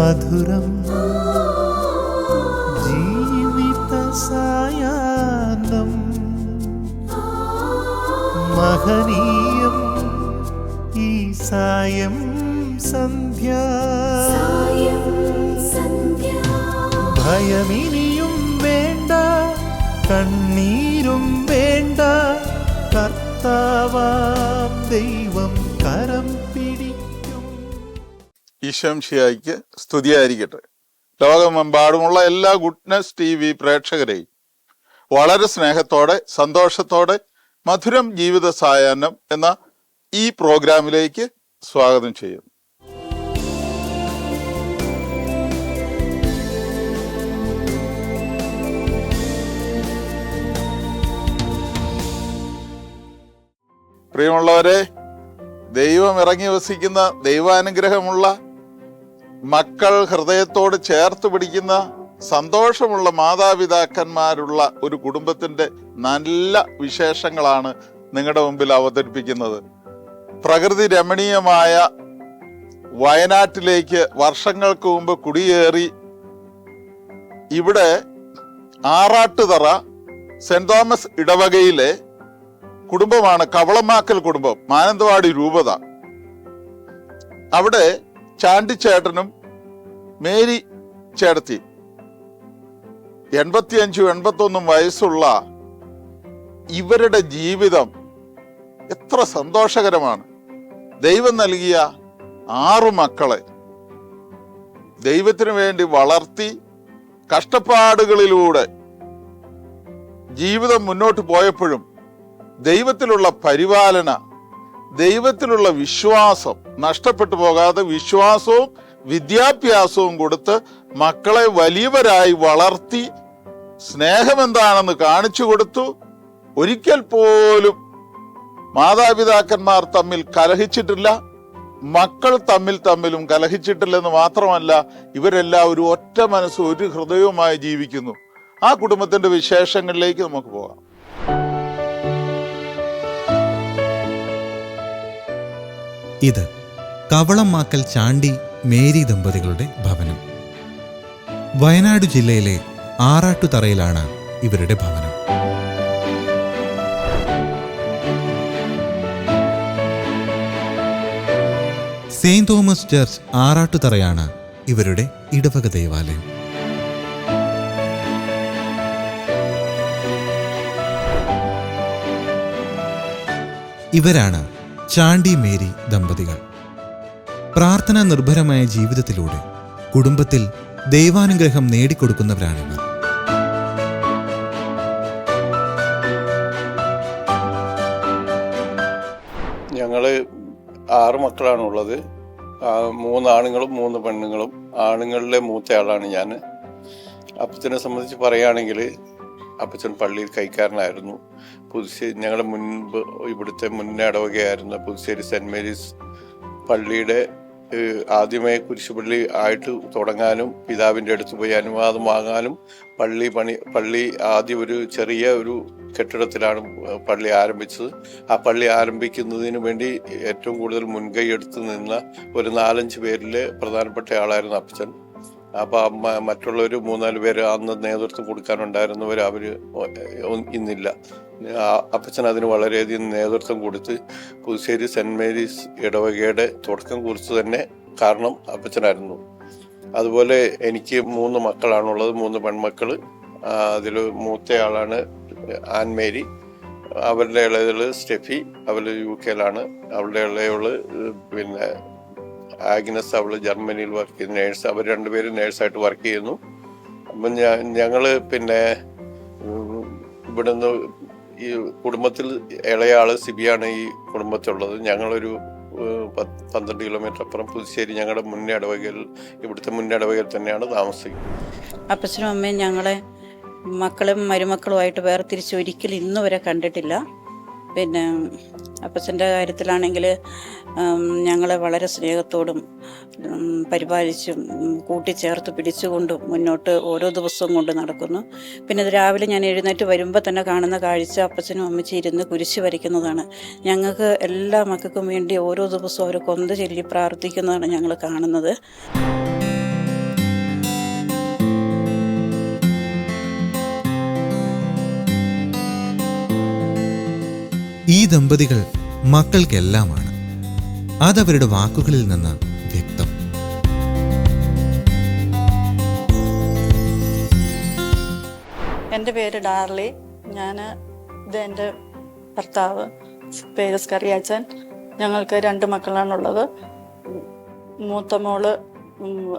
മധുരം. ജീവിത സായാന്തം മഹനീയം ഈ സായം സന്ധ്യ. ഭയമിനിയും വേണ്ട കണ്ണീരും വേണ്ട. കർത്താവാം ദൈവം കരം ഈശംഷിയായിക്ക് സ്തുതിയായിരിക്കട്ടെ. ലോകമെമ്പാടുമുള്ള എല്ലാ ഗുഡ്നസ് ടി വി പ്രേക്ഷകരെയും വളരെ സ്നേഹത്തോടെ സന്തോഷത്തോടെ മധുരം ജീവിത സായാഹ്നം എന്ന ഈ പ്രോഗ്രാമിലേക്ക് സ്വാഗതം ചെയ്യുന്നു. പ്രിയമുള്ളവരെ ദൈവം ഇറങ്ങി വസിക്കുന്ന ദൈവാനുഗ്രഹമുള്ള മക്കൾ ഹൃദയത്തോട് ചേർത്ത് പിടിക്കുന്ന സന്തോഷമുള്ള മാതാപിതാക്കന്മാരുള്ള ഒരു കുടുംബത്തിന്റെ നല്ല വിശേഷങ്ങളാണ് നിങ്ങളുടെ മുമ്പിൽ അവതരിപ്പിക്കുന്നത്. പ്രകൃതി രമണീയമായ വയനാട്ടിലേക്ക് വർഷങ്ങൾക്ക് മുമ്പ് കുടിയേറി ഇവിടെ ആറാട്ടുതറ സെന്റ് തോമസ് ഇടവകയിലെ കുടുംബമാണ് കവളമാക്കൽ കുടുംബം മാനന്തവാടി രൂപത. അവിടെ ചാണ്ടിച്ചേട്ടനും മേരി ചേട്ടത്തി. എൺപത്തിയഞ്ചും എൺപത്തൊന്നും വയസ്സുള്ള ഇവരുടെ ജീവിതം എത്ര സന്തോഷകരമാണ്. ദൈവം നൽകിയ ആറു മക്കളെ ദൈവത്തിനു വേണ്ടി വളർത്തി കഷ്ടപ്പാടുകളിലൂടെ ജീവിതം മുന്നോട്ട് പോയപ്പോഴും ദൈവത്തിലുള്ള പരിപാലന ദൈവത്തിലുള്ള വിശ്വാസം നഷ്ടപ്പെട്ടു പോകാതെ വിശ്വാസവും വിദ്യാഭ്യാസവും കൊടുത്ത് മക്കളെ വലിയവരായി വളർത്തി സ്നേഹം എന്താണെന്ന് കാണിച്ചു കൊടുത്തു. ഒരിക്കൽ പോലും മാതാപിതാക്കന്മാർ തമ്മിൽ കലഹിച്ചിട്ടില്ല. മക്കൾ തമ്മിൽ തമ്മിലും കലഹിച്ചിട്ടില്ലെന്ന് മാത്രമല്ല ഇവരെല്ലാം ഒരു ഒറ്റ മനസ്സും ഒരു ഹൃദയവുമായി ജീവിക്കുന്നു. ആ കുടുംബത്തിന്റെ വിശേഷങ്ങളിലേക്ക് നമുക്ക് പോകാം. ഇത് കവളമാക്കൽ ചാണ്ടി മേരി ദമ്പതികളുടെ ഭവനം. വയനാട് ജില്ലയിലെ ആറാട്ടുതറയിലാണ് ഇവരുടെ ഭവനം. സെയിന്റ് തോമസ് ചർച്ച് ആറാട്ടുതറയാണ് ഇവരുടെ ഇടവക ദേവാലയം. ഇവരാണ് ചാണ്ടി മേരി ദമ്പതികൾ. പ്രാർത്ഥനാ നിർഭരമായ ജീവിതത്തിലൂടെ കുടുംബത്തിൽ ദൈവാനുഗ്രഹം നേടിക്കൊടുക്കുന്നവരാണിവർ. ഞങ്ങൾ ആറ് മക്കളാണുള്ളത്. മൂന്ന് ആണുങ്ങളും മൂന്ന് പെണ്ണുങ്ങളും. ആണുങ്ങളിലെ മൂത്തയാളാണ് ഞാൻ അപ്പച്ചനെ സംബന്ധിച്ച് പറയുകയാണെങ്കിൽ അപ്പച്ചൻ പള്ളിയിൽ കൈക്കാരനായിരുന്നു. പുതുശ്ശേരി ഞങ്ങളുടെ മുൻപ് ഇവിടുത്തെ മുൻ ഇടവകയായിരുന്ന പുതുശ്ശേരി സെന്റ് മേരീസ് പള്ളിയുടെ ആദ്യമായി ആദ്യമേ കുരിശുപള്ളി ആയിട്ട് തുടങ്ങാനും പിതാവിന്റെ അടുത്ത് പോയി അനുവാദം വാങ്ങാനും പള്ളി പണി പള്ളി ആദ്യം ഒരു ചെറിയ ഒരു കെട്ടിടത്തിലാണ് പള്ളി ആരംഭിച്ചത്. ആ പള്ളി ആരംഭിക്കുന്നതിന് വേണ്ടി ഏറ്റവും കൂടുതൽ മുൻകൈ എടുത്ത് നിന്ന ഒരു നാലഞ്ച് പേരിൽ പ്രധാനപ്പെട്ട ആളായിരുന്നു അപ്പച്ചൻ. അപ്പൊ അമ്മ മറ്റുള്ളവർ മൂന്നാൽ പേര് അന്ന് നേതൃത്വം കൊടുക്കാനുണ്ടായിരുന്നവർ അവർ ഒ- ഇന്നില്ല. അപ്പച്ചൻ അതിന് വളരെയധികം നേതൃത്വം കൊടുത്ത് പുതുശ്ശേരി സെന്റ് മേരീസ് ഇടവകയുടെ തുടക്കം കുറിച്ച് തന്നെ കാരണം അപ്പച്ചനായിരുന്നു. അതുപോലെ എനിക്ക് മൂന്ന് മക്കളാണുള്ളത് മൂന്ന് പെൺമക്കൾ അതിൽ മൂത്തയാളാണ് ആൻമേരി അവരുടെ ഇളയതിൽ സ്റ്റെഫി അവൾ യു കെയിലാണ്. അവളുടെ ഇളയവൾ പിന്നെ ആഗ്നസ് അവൾ ജർമ്മനിയിൽ വർക്ക് ചെയ്യുന്ന നേഴ്സ് അവർ രണ്ടുപേരും നേഴ്സായിട്ട് വർക്ക് ചെയ്യുന്നു. അപ്പം ഞങ്ങൾ പിന്നെ ഇവിടുന്ന് ഈ കുടുംബത്തിൽ ഇളയ ആൾ സിബിയാണ് ഈ കുടുംബത്തിലുള്ളത്. ഞങ്ങളൊരു പത്ത് പന്ത്രണ്ട് കിലോമീറ്റർ അപ്പുറം പുതുശ്ശേരി ഞങ്ങളുടെ മുന്നേ ഇടവകയിൽ ഇവിടുത്തെ മുന്നേ ഇടവകയിൽ തന്നെയാണ് താമസിക്കുന്നത്. അപ്പച്ചനും അമ്മയും ഞങ്ങളെ മക്കളും മരുമക്കളുമായിട്ട് വേർതിരിച്ച് ഒരിക്കലും ഇന്നുവരെ കണ്ടിട്ടില്ല. പിന്നെ അപ്പച്ചന്റെ കാര്യത്തിലാണെങ്കിൽ ഞങ്ങളെ വളരെ സ്നേഹത്തോടും പരിപാലിച്ചും കൂട്ടിച്ചേർത്ത് പിടിച്ചുകൊണ്ടും മുന്നോട്ട് ഓരോ ദിവസവും കൊണ്ട് നടക്കുന്നു. പിന്നെ രാവിലെ ഞാൻ എഴുന്നേറ്റ് വരുമ്പോൾ തന്നെ കാണുന്ന കാഴ്ച അപ്പച്ചനും അമ്മച്ചി ഇരുന്ന് കുരിശ് വരയ്ക്കുന്നതാണ്. ഞങ്ങൾക്ക് എല്ലാ മക്കൾക്കും വേണ്ടി ഓരോ ദിവസവും അവർ കൊന്ത ചൊല്ലി പ്രാർത്ഥിക്കുന്നതാണ് ഞങ്ങൾ കാണുന്നത്. ദമ്പതികൾ മക്കൾക്കെല്ലാമാണ്. അതവരുടെ വാക്കുകളിൽ നിന്ന് വ്യക്തം. എന്റെ പേര് ഡാർലി. ഞാൻ ഇത് എന്റെ ഭർത്താവ്. പേര് സ്കറിയാച്ചൻ ഞങ്ങൾക്ക് രണ്ട് മക്കളാണുള്ളത്. മൂത്ത മോൾ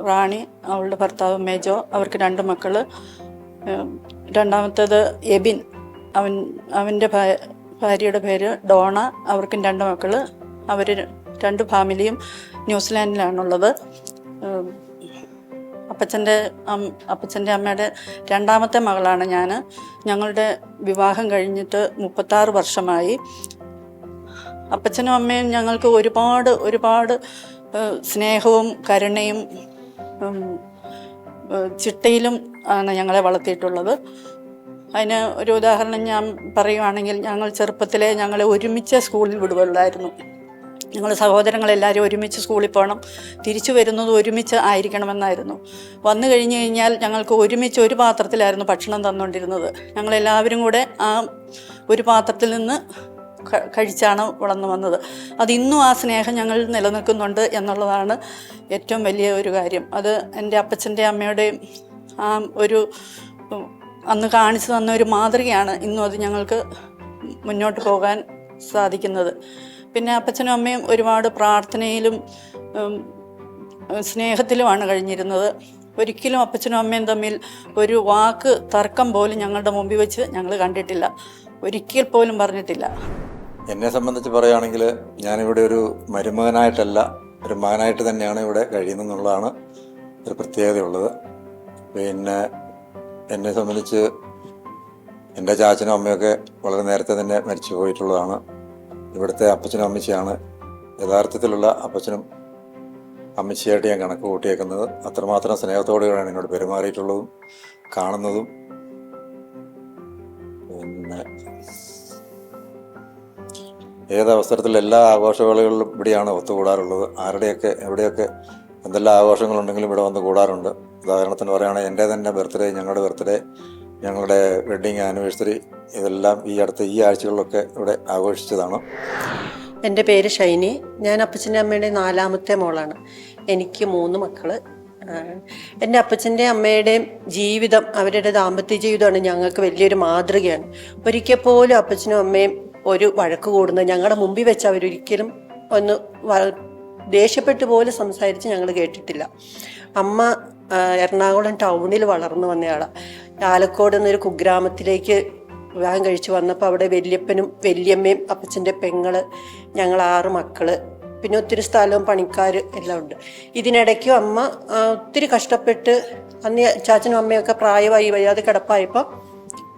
റാണി അവളുടെ ഭർത്താവ് മേജോ അവർക്ക് രണ്ട് മക്കൾ. രണ്ടാമത്തേത് എബിൻ. അവൻ അവന്റെ ഭാര്യയുടെ പേര് ഡോണ. അവർക്കും രണ്ട് മക്കൾ അവർ രണ്ട് ഫാമിലിയും ന്യൂസിലാൻഡിലാണുള്ളത്. അപ്പച്ചന്റെ അപ്പച്ചന്റെ അമ്മയുടെ രണ്ടാമത്തെ മകളാണ് ഞാൻ ഞങ്ങളുടെ വിവാഹം കഴിഞ്ഞിട്ട് മുപ്പത്താറ് വർഷമായി. അപ്പച്ചനും അമ്മയും ഞങ്ങൾക്ക് ഒരുപാട് ഒരുപാട് സ്നേഹവും കരുണയും ചിട്ടയിലും ആണ് ഞങ്ങളെ വളർത്തിയിട്ടുള്ളത്. അതിന് ഒരു ഉദാഹരണം ഞാൻ പറയുവാണെങ്കിൽ ഞങ്ങൾ ചെറുപ്പത്തിലെ ഞങ്ങളെ ഒരുമിച്ച് സ്കൂളിൽ വിടുകയുള്ളായിരുന്നു. ഞങ്ങൾ സഹോദരങ്ങളെല്ലാവരും ഒരുമിച്ച് സ്കൂളിൽ പോകണം. തിരിച്ചു വരുന്നത് ഒരുമിച്ച് ആയിരിക്കണമെന്നായിരുന്നു. വന്നു കഴിഞ്ഞ് കഴിഞ്ഞാൽ ഞങ്ങൾക്ക് ഒരുമിച്ച് ഒരു പാത്രത്തിലായിരുന്നു ഭക്ഷണം തന്നുകൊണ്ടിരുന്നത്. ഞങ്ങളെല്ലാവരും കൂടെ ആ ഒരു പാത്രത്തിൽ നിന്ന് കഴിച്ചാണ് വളർന്നു വന്നത്. അതിന്നും ആ സ്നേഹം ഞങ്ങൾ നിലനിൽക്കുന്നുണ്ട് എന്നുള്ളതാണ് ഏറ്റവും വലിയ ഒരു കാര്യം. അത് എന്റെ അപ്പച്ചന്റെ അമ്മയുടെയും ആ ഒരു അന്ന് കാണിച്ചു തന്ന ഒരു മാതൃകയാണ് ഇന്നും അത് ഞങ്ങൾക്ക് മുന്നോട്ട് പോകാൻ സാധിക്കുന്നത്. പിന്നെ അപ്പച്ചനും അമ്മയും ഒരുപാട് പ്രാർത്ഥനയിലും സ്നേഹത്തിലുമാണ് കഴിഞ്ഞിരുന്നത്. ഒരിക്കലും അപ്പച്ചനും അമ്മയും തമ്മിൽ ഒരു വാക്ക് തർക്കം പോലും ഞങ്ങളുടെ മുമ്പിൽ വെച്ച് ഞങ്ങൾ കണ്ടിട്ടില്ല. ഒരിക്കൽ പോലും പറഞ്ഞിട്ടില്ല. എന്നെ സംബന്ധിച്ച് പറയുകയാണെങ്കിൽ ഞാനിവിടെ ഒരു മരുമകനായിട്ടല്ല ഒരു മകനായിട്ട് തന്നെയാണ് ഇവിടെ കഴിയുന്നതെന്നുള്ളതാണ് ഒരു പ്രത്യേകതയുള്ളത്. പിന്നെ എന്നെ സംബന്ധിച്ച് എന്റെ ചാച്ചനും അമ്മയൊക്കെ വളരെ നേരത്തെ തന്നെ മരിച്ചു പോയിട്ടുള്ളതാണ്. ഇവിടുത്തെ അപ്പച്ചനും അമ്മച്ചിയാണ്. യഥാർത്ഥത്തിലുള്ള അപ്പച്ചനും അമ്മച്ചിയായിട്ട് ഞാൻ കണക്ക് കൂട്ടിയേക്കുന്നത്. അത്രമാത്രം സ്നേഹത്തോടെയാണ് എന്നോട് പെരുമാറിയിട്ടുള്ളതും കാണുന്നതും. പിന്നെ ഏത് അവസരത്തിൽ എല്ലാ ആഘോഷവേളകളിലും ഇവിടെയാണ് ഒത്തുകൂടാറുള്ളത്. ആരുടെയൊക്കെ എവിടെയൊക്കെ എന്തെല്ലാം ആഘോഷങ്ങളുണ്ടെങ്കിലും ഇവിടെ വന്ന് കൂടാറുണ്ട്. ഉദാഹരണത്തിന് പറയുകയാണെങ്കിൽ എന്റെ തന്നെ ബർത്ത്ഡേ ഞങ്ങളുടെ ബർത്ത്ഡേ ഞങ്ങളുടെ വെഡ്ഡിങ് ആനിവേഴ്സറി ഇതെല്ലാം ഈ അടുത്ത ഈ ആഴ്ചകളിലൊക്കെ ഇവിടെ ആഘോഷിച്ചതാണ്. എന്റെ പേര് ഷൈനി. ഞാൻ അപ്പച്ചന്റെ അമ്മയുടെ നാലാമത്തെ മോളാണ്. എനിക്ക് മൂന്ന് മക്കൾ. എന്റെ അപ്പച്ചന്റെ അമ്മയുടെയും ജീവിതം അവരുടെ ദാമ്പത്യ ജീവിതമാണ് ഞങ്ങൾക്ക് വലിയൊരു മാതൃകയാണ്. ഒരിക്കൽ പോലും അപ്പച്ചനും അമ്മയും ഒരു വഴക്ക് കൂടുന്നത് ഞങ്ങളുടെ മുമ്പിൽ വെച്ച് അവരൊരിക്കലും ഒന്ന് ദേഷ്യപ്പെട്ടു പോലും സംസാരിച്ച് ഞങ്ങൾ കേട്ടിട്ടില്ല. അമ്മ എറണാകുളം ടൗണിൽ വളർന്നു വന്നയാളാണ് ആലക്കോട് എന്നൊരു കുഗ്രാമത്തിലേക്ക് വിവാഹം കഴിച്ച് വന്നപ്പോൾ അവിടെ വല്യപ്പനും വല്യമ്മയും അപ്പച്ചന്റെ പെങ്ങൾ ഞങ്ങൾ ആറ് മക്കൾ പിന്നെ ഒത്തിരി സ്ഥലവും പണിക്കാർ എല്ലാം ഉണ്ട്. ഇതിനിടയ്ക്കും അമ്മ ഒത്തിരി കഷ്ടപ്പെട്ട് അന്ന് ചാച്ചനും അമ്മയൊക്കെ പ്രായമായി വയ്യാതെ കിടപ്പായപ്പോൾ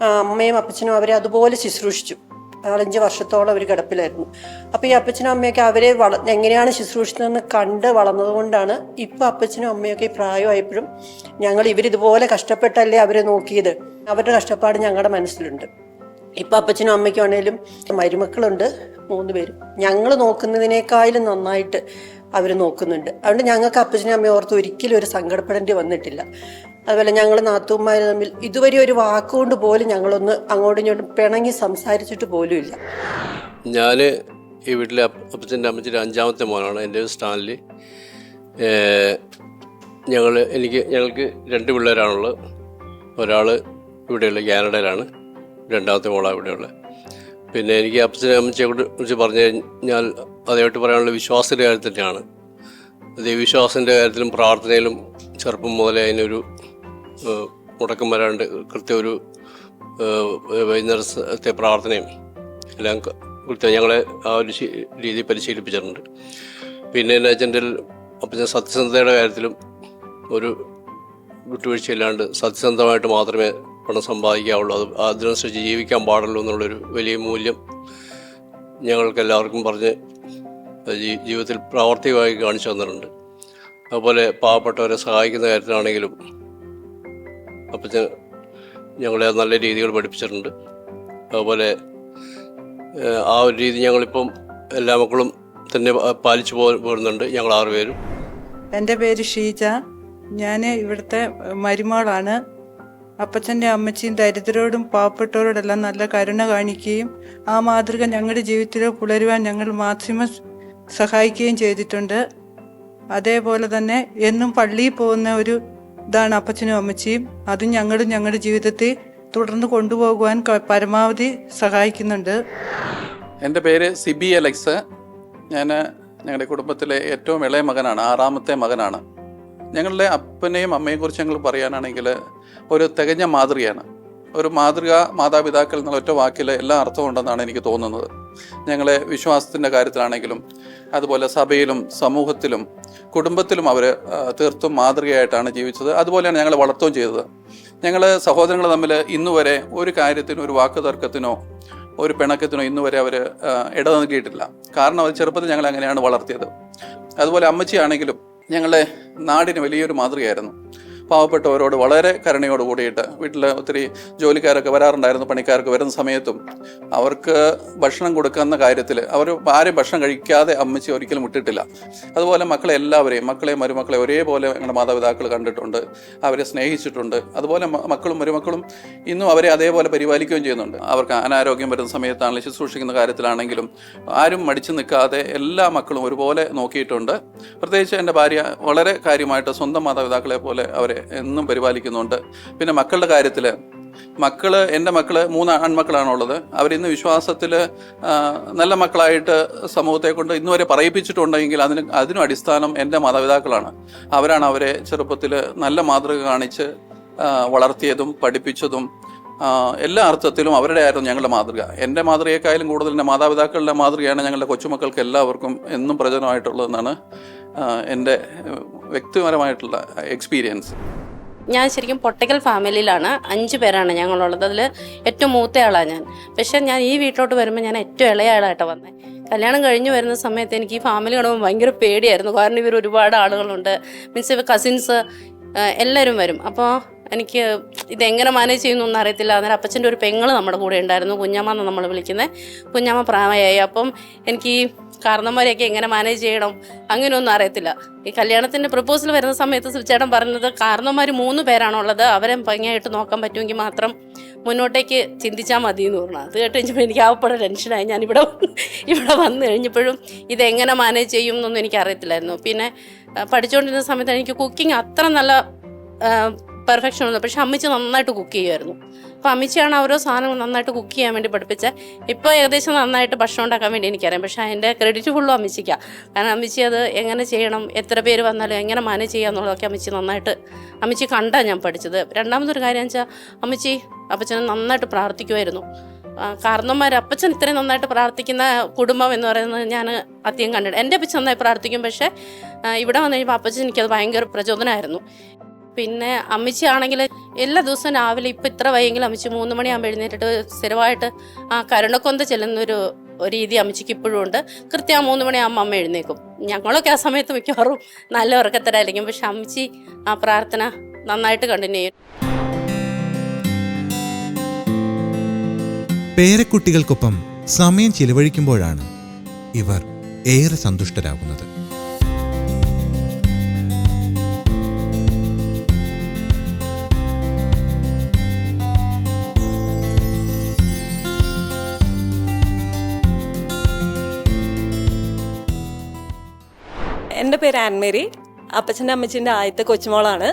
അമ്മയും അപ്പച്ചനും അവരെ അതുപോലെ ശുശ്രൂഷിച്ചു. നാലഞ്ച് വർഷത്തോളം അവർ കിടപ്പിലായിരുന്നു. അപ്പോൾ ഈ അപ്പച്ചനും അമ്മയൊക്കെ അവരെ വള എങ്ങനെയാണ് ശുശ്രൂഷിച്ചതെന്ന് കണ്ട് വളർന്നതുകൊണ്ടാണ് ഇപ്പോൾ അപ്പച്ചനും അമ്മയൊക്കെ പ്രായമായപ്പോഴും ഞങ്ങൾ ഇവരിതുപോലെ കഷ്ടപ്പെട്ടല്ലേ അവരെ നോക്കിയത്. അവരുടെ കഷ്ടപ്പാട് ഞങ്ങളുടെ മനസ്സിലുണ്ട്. ഇപ്പം അപ്പച്ചനും അമ്മയ്ക്കും ആണേലും മരുമക്കളുണ്ട് മൂന്ന് പേരും. ഞങ്ങൾ നോക്കുന്നതിനേക്കാളും നന്നായിട്ട് അവർ നോക്കുന്നുണ്ട്. അതുകൊണ്ട് ഞങ്ങൾക്ക് അപ്പച്ചനും അമ്മയോർത്ത് ഒരിക്കലും ഒരു സങ്കടപ്പെടേണ്ടി വന്നിട്ടില്ല. അതുപോലെ ഞങ്ങൾ നാത്തൂന്മാർ തമ്മിൽ ഇതുവരെ ഒരു വാക്കുകൊണ്ട് പോലും ഞങ്ങളൊന്ന് അങ്ങോട്ടും ഇങ്ങോട്ടും പിണങ്ങി സംസാരിച്ചിട്ട് പോലും ഇല്ല. ഞാൻ ഈ വീട്ടിലെ അപ്പ- അപ്പച്ചന്റെ അമ്മച്ചിന്റെ അഞ്ചാമത്തെ മോനാണ്. എന്റെ സ്റ്റാൻലി. ഞങ്ങൾ എനിക്ക് ഞങ്ങൾക്ക് രണ്ട് പിള്ളേരാണുള്ളത് ഒരാൾ ഇവിടെയുള്ള കാനഡയിലാണ്. രണ്ടാമത്തെ മോളാണ് ഇവിടെയുള്ള. പിന്നെ എനിക്ക് അപ്പച്ചനെ അമ്മച്ചിയെ കുറിച്ച് പറഞ്ഞു കഴിഞ്ഞാൽ അതായിട്ട് പറയാനുള്ള വിശ്വാസത്തിന്റെ കാര്യത്തിൽ തന്നെയാണ് ദൈവവിശ്വാസത്തിന്റെ കാര്യത്തിലും പ്രാർത്ഥനയിലും ചെറുപ്പം മുതലേ അതിനൊരു മുടക്കം വരാണ്ട് കൃത്യ ഒരു വൈകുന്നേരത്തെ പ്രാർത്ഥനയും എല്ലാം കൃത്യം ഞങ്ങളെ ആ ഒരു രീതി പരിശീലിപ്പിച്ചിട്ടുണ്ട്. പിന്നെ എന്റെ അച്ഛന്റെ അപ്പച്ചൻ സത്യസന്ധതയുടെ കാര്യത്തിലും ഒരു വിട്ടുവീഴ്ചയില്ലാണ്ട് സത്യസന്ധമായിട്ട് മാത്രമേ പണം സമ്പാദിക്കാവുള്ളൂ. അത് അതിനനുസരിച്ച് ജീവിക്കാൻ പാടുള്ളൂ എന്നുള്ളൊരു വലിയ മൂല്യം ഞങ്ങൾക്ക് എല്ലാവർക്കും പറഞ്ഞ് ജീവിതത്തിൽ പ്രാവർത്തികമായി കാണിച്ചു തന്നിട്ടുണ്ട്. അതുപോലെ പാവപ്പെട്ടവരെ സഹായിക്കുന്ന കാര്യത്തിലാണെങ്കിലും അപ്പച്ചൻ ഞങ്ങളെ നല്ല രീതികൾ പഠിപ്പിച്ചിട്ടുണ്ട്. അതുപോലെ ആ ഒരു രീതി ഞങ്ങളിപ്പം എല്ലാ മക്കളും തന്നെ പാലിച്ചു പോരുന്നുണ്ട്. ഞങ്ങൾ ആറുപേരും എന്റെ പേര് ഷീജ. ഞാൻ ഇവിടുത്തെ മരുമകളാണ്. അപ്പച്ചന്റെ അമ്മച്ചിയും ദരിദ്രരോടും പാവപ്പെട്ടവരോടെല്ലാം നല്ല കരുണ കാണിക്കുകയും ആ മാതൃക ഞങ്ങളുടെ ജീവിതത്തിൽ പുലരുവാൻ ഞങ്ങൾ മാക്സിമം സഹായിക്കുകയും ചെയ്തിട്ടുണ്ട്. അതേപോലെ തന്നെ എന്നും പള്ളിയിൽ പോകുന്ന ഒരു ഇതാണ് അപ്പച്ചനും അമ്മച്ചിയും. അതും ഞങ്ങളും ഞങ്ങളുടെ ജീവിതത്തിൽ തുടർന്ന് കൊണ്ടുപോകുവാൻ പരമാവധി സഹായിക്കുന്നുണ്ട്. എന്റെ പേര് സിബി അലക്സ്. ഞാൻ ഞങ്ങളുടെ കുടുംബത്തിലെ ഏറ്റവും ഇളയ മകനാണ് ആറാമത്തെ മകനാണ്. ഞങ്ങളുടെ അപ്പനെയും അമ്മയെയും കുറിച്ച് ഞങ്ങൾ പറയാനാണെങ്കിൽ ഒരു തികഞ്ഞ മാതൃകയാണ്. ഒരു മാതൃക മാതാപിതാക്കൾ എന്നുള്ള ഒറ്റ വാക്കിൽ എല്ലാ അർത്ഥവും ഉണ്ടെന്നാണ് എനിക്ക് തോന്നുന്നത്. ഞങ്ങളെ വിശ്വാസത്തിന്റെ കാര്യത്തിലാണെങ്കിലും അതുപോലെ സഭയിലും സമൂഹത്തിലും കുടുംബത്തിലും അവർ തീർത്തും മാതൃകയായിട്ടാണ് ജീവിച്ചത്. അതുപോലെയാണ് ഞങ്ങളെ വളർത്തുകയും ചെയ്തത്. ഞങ്ങൾ സഹോദരങ്ങൾ തമ്മിൽ ഇന്നുവരെ ഒരു കാര്യത്തിനും ഒരു വാക്കു തർക്കത്തിനോ ഒരു പിണക്കത്തിനോ ഇന്നുവരെ അവർ ഇട നൽകിയിട്ടില്ല. കാരണം അവർ ചെറുപ്പത്തിൽ ഞങ്ങൾ അങ്ങനെയാണ് വളർത്തിയത്. അതുപോലെ അമ്മച്ചിയാണെങ്കിലും ഞങ്ങളുടെ നാടിന് വലിയൊരു മാതൃകയായിരുന്നു. പാവപ്പെട്ടവരോട് വളരെ കരുണയോട് കൂടിയിട്ട് വീട്ടിൽ ഒത്തിരി ജോലിക്കാരൊക്കെ വരാറുണ്ടായിരുന്നു പണിക്കാരൊക്കെ വരുന്ന സമയത്തും. അവർക്ക് ഭക്ഷണം കൊടുക്കുന്ന കാര്യത്തിൽ അവർ ആരും ഭക്ഷണം കഴിക്കാതെ അമ്മച്ചി ഒരിക്കലും വിട്ടിട്ടില്ല. അതുപോലെ മക്കളെ എല്ലാവരെയും മക്കളെയും മരുമക്കളെ ഒരേപോലെ ഞങ്ങളുടെ മാതാപിതാക്കൾ കണ്ടിട്ടുണ്ട് അവരെ സ്നേഹിച്ചിട്ടുണ്ട്. അതുപോലെ മക്കളും മരുമക്കളും ഇന്നും അവരെ അതേപോലെ പരിപാലിക്കുകയും ചെയ്യുന്നുണ്ട്. അവർക്ക് അനാരോഗ്യം വരുന്ന സമയത്താണെങ്കിലും ശുശ്രൂഷിക്കുന്ന കാര്യത്തിലാണെങ്കിലും ആരും മടിച്ചു നിൽക്കാതെ എല്ലാ മക്കളും ഒരുപോലെ നോക്കിയിട്ടുണ്ട്. പ്രത്യേകിച്ച് എന്റെ ഭാര്യ വളരെ കാര്യമായിട്ട് സ്വന്തം മാതാപിതാക്കളെ പോലെ അവരെ എന്നും പരിപാലിക്കുന്നുണ്ട്. പിന്നെ മക്കളുടെ കാര്യത്തിൽ മക്കൾ എന്റെ മക്കൾ മൂന്ന് ആൺമക്കളാണുള്ളത്. അവരിന്ന് വിശ്വാസത്തിൽ നല്ല മക്കളായിട്ട് സമൂഹത്തെ കൊണ്ട് ഇന്ന് വരെ പറയിപ്പിച്ചിട്ടുണ്ടെങ്കിൽ അതിന് അതിനും അടിസ്ഥാനം എന്റെ മാതാപിതാക്കളാണ്. അവരാണ് അവരെ ചെറുപ്പത്തിൽ നല്ല മാതൃക കാണിച്ച് വളർത്തിയതും പഠിപ്പിച്ചതും എല്ലാ അർത്ഥത്തിലും അവരുടെ ആയിരുന്നു ഞങ്ങളുടെ മാതൃക. എന്റെ മാതൃകയെക്കാളും കൂടുതൽ എന്റെ മാതാപിതാക്കളുടെ മാതൃകയാണ് ഞങ്ങളുടെ കൊച്ചുമക്കൾക്ക് എല്ലാവർക്കും എന്നും പ്രചോദനമായിട്ടുള്ളതെന്നാണ് എന്റെ വ്യക്തിപരമായിട്ടുള്ള എക്സ്പീരിയൻസ് ഞാൻ ശരിക്കും പൊട്ടക്കൽ ഫാമിലിയിലാണ്. അഞ്ച് പേരാണ് ഞങ്ങളുള്ളത്. അതിൽ ഏറ്റവും മൂത്തയാളാണ് ഞാൻ. പക്ഷെ ഞാൻ ഈ വീട്ടിലോട്ട് വരുമ്പോൾ ഞാൻ ഏറ്റവും ഇളയ ആളായിട്ടാണ് വന്നത് കല്യാണം കഴിഞ്ഞ് വരുന്ന സമയത്ത് എനിക്ക് ഈ ഫാമിലി കാണുമ്പോൾ ഭയങ്കര പേടിയായിരുന്നു. കാരണം ഇവർ ഒരുപാട് ആളുകളുണ്ട്. മീൻസ് ഇവർ കസിൻസ് എല്ലാവരും വരും. അപ്പോൾ എനിക്ക് ഇതെങ്ങനെ മാനേജ് ചെയ്യുന്നൊന്നും അറിയത്തില്ല. അന്നേരം അപ്പച്ചന്റെ ഒരു പെങ്ങൾ നമ്മുടെ കൂടെ ഉണ്ടായിരുന്നു. കുഞ്ഞമ്മ എന്ന് നമ്മൾ വിളിക്കുന്നത് കുഞ്ഞമ്മ പ്രായമായി. അപ്പം എനിക്ക് കാരണന്മാരെയൊക്കെ എങ്ങനെ മാനേജ് ചെയ്യണം? അങ്ങനെയൊന്നും അറിയത്തില്ല. ഈ കല്യാണത്തിന്റെ പ്രപ്പോസൽ വരുന്ന സമയത്ത് ചേട്ടൻ പറഞ്ഞത് കാരണന്മാർ മൂന്ന് പേരാണുള്ളത് അവരെ ഭംഗിയായിട്ട് നോക്കാൻ പറ്റുമെങ്കിൽ മാത്രം മുന്നോട്ടേക്ക് ചിന്തിച്ചാൽ മതി എന്ന് പറഞ്ഞു. അത് കേട്ട് കഴിഞ്ഞപ്പോൾ എനിക്ക് ആവപ്പെടെ ടെൻഷനായി. ഞാൻ ഇവിടെ ഇവിടെ വന്നു കഴിഞ്ഞപ്പോഴും ഇതെങ്ങനെ മാനേജ് ചെയ്യും എന്നൊന്നും എനിക്ക് അറിയത്തില്ലായിരുന്നു. പിന്നെ പഠിച്ചുകൊണ്ടിരുന്ന സമയത്ത് എനിക്ക് കുക്കിംഗ് അത്ര നല്ല പെർഫെക്ഷൻ ഒന്നും പക്ഷെ അമ്മച്ചി നന്നായിട്ട് കുക്ക് ചെയ്യുമായിരുന്നു. അപ്പോൾ അമ്മച്ചിയാണ് ഓരോ സാധനങ്ങൾ നന്നായിട്ട് കുക്ക് ചെയ്യാൻ വേണ്ടി പഠിപ്പിച്ചത് ഇപ്പോൾ ഏകദേശം നന്നായിട്ട് ഭക്ഷണം ഉണ്ടാക്കാൻ വേണ്ടി എനിക്കറിയാം. പക്ഷേ അതിന്റെ ക്രെഡിറ്റ് ഫുള്ളും അമ്മച്ചിക്കാണ് കാരണം അമ്മച്ചി അത് എങ്ങനെ ചെയ്യണം എത്ര പേര് വന്നാലും എങ്ങനെ മാനേജ് ചെയ്യുക എന്നുള്ളതൊക്കെ അമ്മച്ചി നന്നായിട്ട് അമ്മച്ചി കണ്ടാണ് ഞാൻ പഠിച്ചത്. രണ്ടാമതൊരു കാര്യം വെച്ചാൽ അമ്മച്ചി അപ്പച്ചനെ നന്നായിട്ട് പ്രാർത്ഥിക്കുമായിരുന്നു കാരണന്മാർ അപ്പച്ചൻ ഇത്രയും നന്നായിട്ട് പ്രാർത്ഥിക്കുന്ന കുടുംബം എന്ന് പറയുന്നത് ഞാൻ അധികം കണ്ടിട്ട് എന്റെ അപ്പച്ചൻ നന്നായി പ്രാർത്ഥിക്കും പക്ഷേ ഇവിടെ വന്നു കഴിയുമ്പോൾ അപ്പച്ചൻ എനിക്കത് ഭയങ്കര പ്രചോദനമായിരുന്നു പിന്നെ അമ്മച്ചി ആണെങ്കിൽ എല്ലാ ദിവസവും രാവിലെ ഇപ്പം ഇത്ര വൈകിയെങ്കിലും അമ്മച്ചി മൂന്ന് മണിയാകുമ്പോൾ എഴുന്നേറ്റിട്ട് സ്ഥിരമായിട്ട് ആ കരുണക്കൊന്ത ചെല്ലുന്നൊരു രീതി അമ്മച്ചിക്ക് ഇപ്പോഴും ഉണ്ട്. കൃത്യം ആ മൂന്ന് മണിയാകുമ്പോൾ അമ്മ എഴുന്നേക്കും. ഞങ്ങളൊക്കെ ആ സമയത്ത് മിക്കവാറും നല്ല ഉറക്കത്തരായിരിക്കും പക്ഷെ അമ്മച്ചി ആ പ്രാർത്ഥന നന്നായിട്ട് കണ്ടിന്യൂ ചെയ്യും. പേരക്കുട്ടികൾക്കൊപ്പം സമയം ചിലവഴിക്കുമ്പോഴാണ് ഇവർ ഏറെ സന്തുഷ്ടരാകുന്നത്. എന്റെ പേര് ആൻമേരി. അപ്പച്ചന്റെ അമ്മച്ചിന്റെ ആദ്യത്തെ കൊച്ചുമോളാണ്.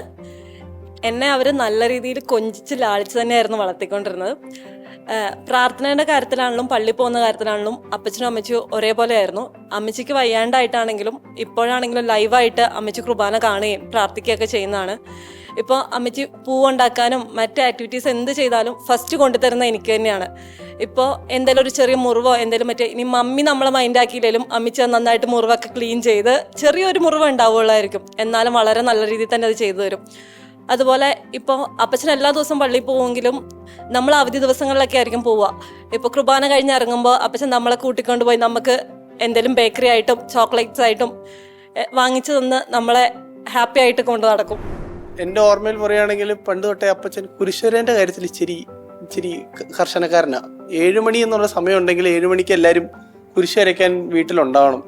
എന്നെ അവർ നല്ല രീതിയിൽ കൊഞ്ചിച്ച് ലാളിച്ച് തന്നെയായിരുന്നു വളർത്തിക്കൊണ്ടിരുന്നത്. പ്രാർത്ഥനയുടെ കാര്യത്തിലാണെങ്കിലും പള്ളി പോകുന്ന കാര്യത്തിലാണെങ്കിലും അപ്പച്ചനും അമ്മച്ചും ഒരേപോലെ ആയിരുന്നു അമ്മച്ചിക്ക് വയ്യാണ്ടായിട്ടാണെങ്കിലും ഇപ്പോഴാണെങ്കിലും ലൈവായിട്ട് അമ്മച്ചി കുർബാന കാണുകയും പ്രാർത്ഥിക്കുകയൊക്കെ ചെയ്യുന്നതാണ്. ഇപ്പോൾ അമ്മച്ചി പൂവുണ്ടാക്കാനും മറ്റ് ആക്ടിവിറ്റീസ് എന്ത് ചെയ്താലും ഫസ്റ്റ് കൊണ്ടുതരുന്ന എനിക്ക് തന്നെയാണ്. ഇപ്പോൾ എന്തെങ്കിലും ഒരു ചെറിയ മുറിവോ എന്തെങ്കിലും മറ്റേ ഇനി മമ്മി നമ്മളെ മൈൻഡ് ആക്കിയില്ലെങ്കിലും അത് നന്നായിട്ട് മുറിവൊക്കെ ക്ലീൻ ചെയ്ത് ചെറിയൊരു മുറിവ് ഉണ്ടാവുള്ളായിരിക്കും എന്നാലും വളരെ നല്ല രീതിയിൽ തന്നെ അത് ചെയ്തു തരും. അതുപോലെ ഇപ്പോൾ അപ്പച്ചൻ എല്ലാ ദിവസവും പള്ളിയിൽ പോവുമെങ്കിലും നമ്മൾ അവധി ദിവസങ്ങളിലൊക്കെ ആയിരിക്കും പോവുക. ഇപ്പോൾ കുർബാന കഴിഞ്ഞ് ഇറങ്ങുമ്പോൾ അപ്പച്ചൻ നമ്മളെ കൂട്ടിക്കൊണ്ട് പോയി നമുക്ക് എന്തെങ്കിലും ബേക്കറി ആയിട്ടും ചോക്ലേറ്റ്സ് ആയിട്ടും വാങ്ങിച്ചു തന്ന് നമ്മളെ ഹാപ്പി ആയിട്ട് കൊണ്ടു നടക്കും. എന്റെ ഓർമ്മയിൽ പറയുകയാണെങ്കിൽ പണ്ട് തൊട്ടേ അപ്പച്ചൻ കുരിശുവരേന്റെ കാര്യത്തിൽ ഇച്ചിരി ഇച്ചിരി കർശനക്കാരനാ. ഏഴുമണി എന്നുള്ള സമയം ഉണ്ടെങ്കിൽ ഏഴുമണിക്ക് എല്ലാവരും കുരിശ് വരയ്ക്കാൻ വീട്ടിലുണ്ടാവണം.